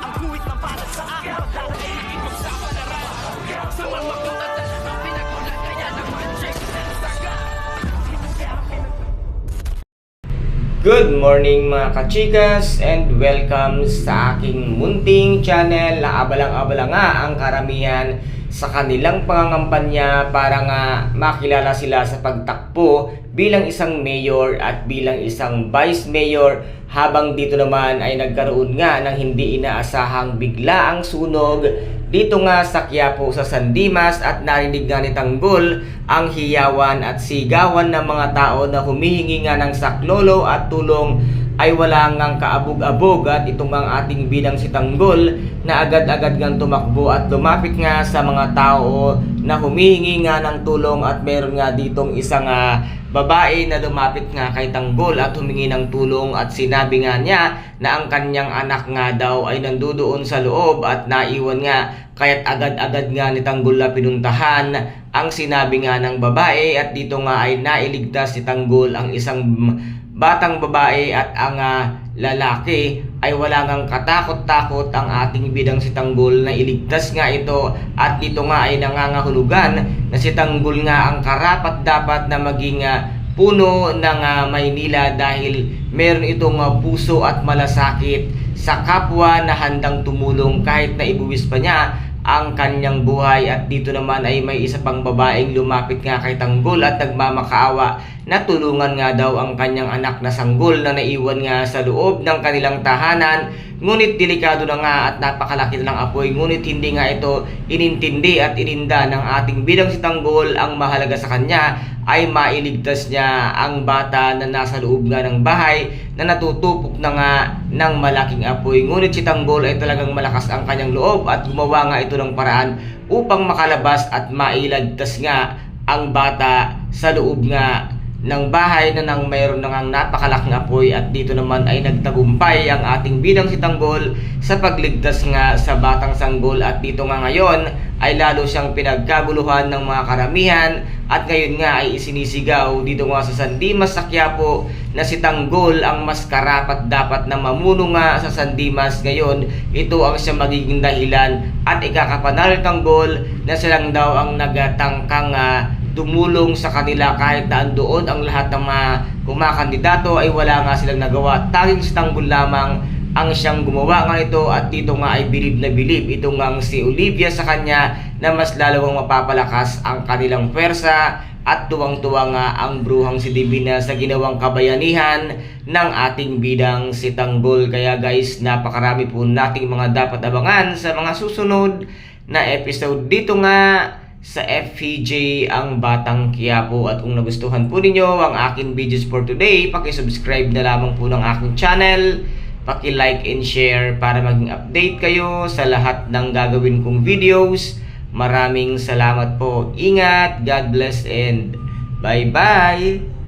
Ang guhit na para sa akin. Pagdadaig ipagsapalaran Sa mga katatan Ang pinagulat kaya naman Check na saga Good morning mga kachikas and welcome sa aking munting channel. Na abalang-abala nga ang karamihan sa kanilang pangangampanya para nga makilala sila sa pagtakbo bilang isang mayor at bilang isang vice mayor. Habang dito naman ay nagkaroon nga ng hindi inaasahang bigla ang sunog dito nga sa Quiapo sa San Dimas at narinig nga ni Tanggol ang hiyawan at sigawan ng mga tao na humihingi nga ng saklolo at tulong ay wala ngang kaabog-abog at itong ang ating bidang si Tanggol na agad-agad ngang tumakbo at lumapit nga sa mga tao na humihingi nga ng tulong at meron nga ditong isang ah, babae na lumapit nga kay Tanggol at humingi ng tulong at sinabi nga niya na ang kanyang anak nga daw ay nandudoon sa loob at naiwan nga. Kaya't agad-agad nga ni Tanggol na pinuntahan ang sinabi nga ng babae at dito nga ay nailigtas si Tanggol ang isang batang babae at ang ah, lalaki ay wala ngang katakot-takot ang ating bidang si Tanggol na iligtas nga ito at dito nga ay nangangahulugan na si Tanggol nga ang karapat dapat na maging ah, puno ng ah, Maynila dahil meron itong ah, puso at malasakit sa kapwa na handang tumulong kahit na ibuwis pa niya ang kanyang buhay at dito naman ay may isa pang babaeng lumapit nga kay Tanggol at nagmamakaawa. Na tulungan nga daw ang kanyang anak na sanggol na naiwan nga sa loob ng kanilang tahanan. Ngunit delikado na nga at napakalaki na ng apoy. Ngunit hindi nga ito inintindi at ininda ng ating bidang si Tanggol. Ang mahalaga sa kanya ay mailigtas niya ang bata na nasa loob nga ng bahay na natutupok na nga ng malaking apoy. Ngunit si Tanggol ay talagang malakas ang kanyang loob at gumawa nga ito ng paraan upang makalabas at mailigtas nga ang bata sa loob nga ng bahay na nang mayroon na ngang napakalaking apoy at dito naman ay nagtagumpay ang ating bidang si Tanggol sa pagligtas nga sa batang sanggol. At dito nga ngayon ay lalo siyang pinagkaguluhan ng mga karamihan at ngayon nga ay isinisigaw dito nga sa San Dimas sa Quiapo na si Tanggol ang mas karapat dapat na mamuno nga sa San Dimas. Ngayon ito ang siya magiging dahilan at ikakapanal Tanggol na silang daw ang nagatangkang ah, tumulong sa kanila kahit na andoon ang lahat ng mga kumakandidato ay wala nga silang nagawa. Tanging si lamang ang siyang gumawa nga ito at dito nga ay bilib na bilib ito nga si Olivia sa kanya na mas lalawang mapapalakas ang kanilang pwersa at tuwang-tuwa nga ang bruhang si Divina sa ginawang kabayanihan ng ating bidang si Tanggol. Kaya guys, napakarami po nating mga dapat abangan sa mga susunod na episode dito nga sa FPJ ang Batang Quiapo at kung nagustuhan po ninyo ang aking videos for today, paki-subscribe na lamang po ng aking channel, paki-like and share para maging update kayo sa lahat ng gagawin kong videos. Maraming salamat po. Ingat, God bless and bye-bye!